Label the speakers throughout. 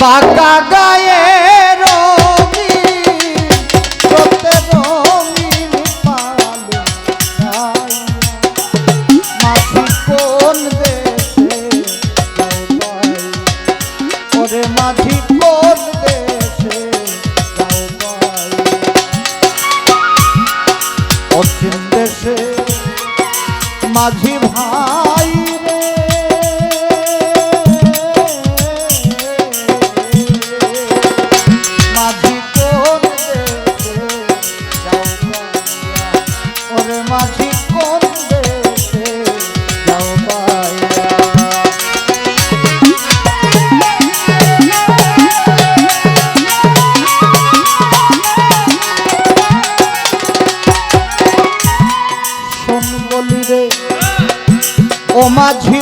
Speaker 1: বাঁকা গায়ে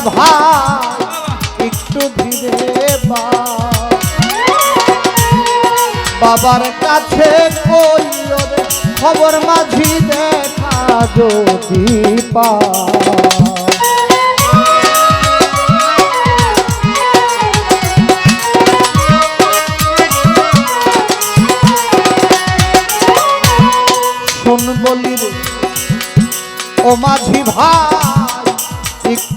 Speaker 1: ভাই একটু ধীরে বাবার কাছে খবর মাঝি দেখা যদি পা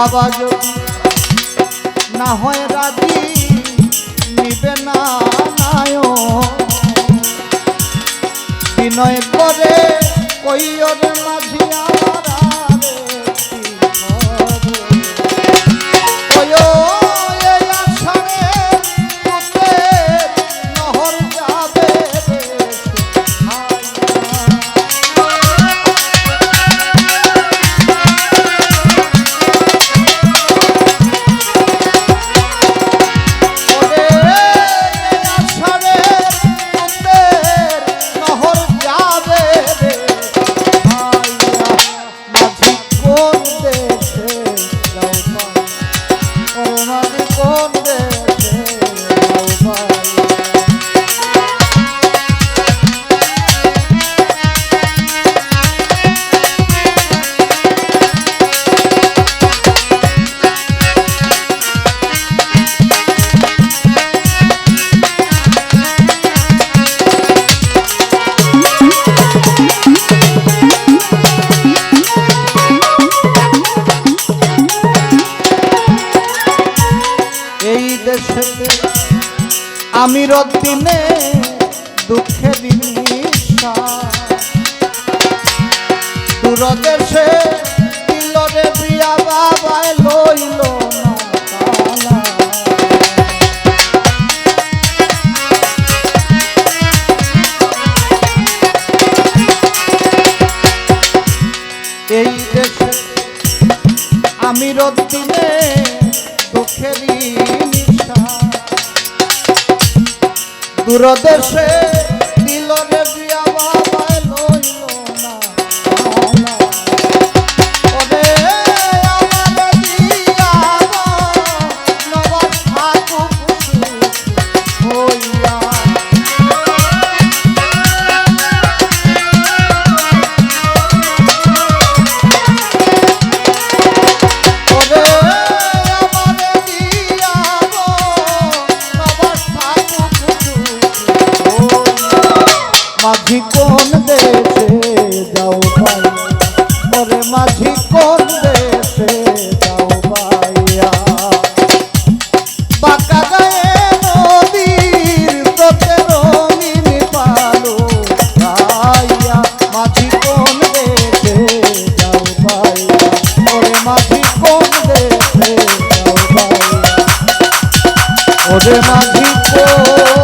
Speaker 1: বাবা যদি না হয় রাজি নিবে না নায় বিনয় করে কইয় মাঝি আমার আরে দেশেতে আমি রদিনে দুঃখে দিনিসা দূর দেশে দিল রে প্রিয়া বাবায় লইল। এই দেশে আমি রদিনে দুঃখেরই দূরদেশে ওরে মাঝি কোন দেশে যাও ভাইয়া? বাঁকা গায়ে নদীর তোতে রঙিন পালো ভাইয়া। মাঝি মাঝি কোন